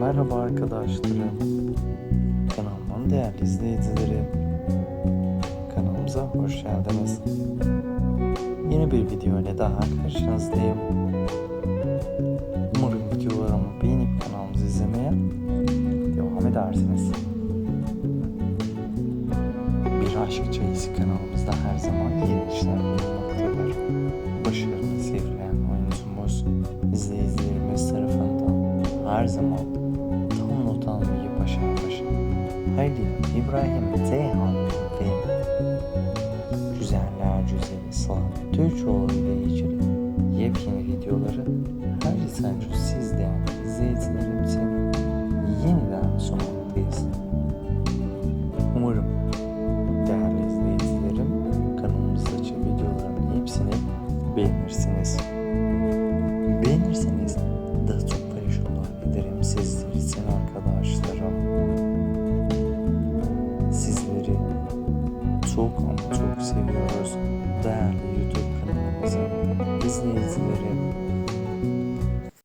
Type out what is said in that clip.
Merhaba arkadaşlarım. Kanalımın değerli izleyicileri. Kanalımıza hoş geldiniz. Yeni bir video ile daha karşınızdayım. Umarım videolarımı beğenip kanalımızı izlemeye devam edersiniz. Bir Aşk Çayısı kanalımızda her zaman yeni işler bulunmaktadır. Başarılı sevilen oyuncumuz izleyicilerimiz tarafından her zaman Halil İbrahim Ceyhan ve Güzeller Güzeli Sıla Türkoğlu ile ilgili yepyeni videoları her sence siz değerli izleyicilerim için yeniden sunmaktayız. Umarım değerli izleyicilerim kanalımızdaki videoların hepsini beğenirsiniz. Beğenirseniz daha çok paylaşımlar ederim sizler için arkadaşlarım. Çok ama çok seviyoruz. Değerli.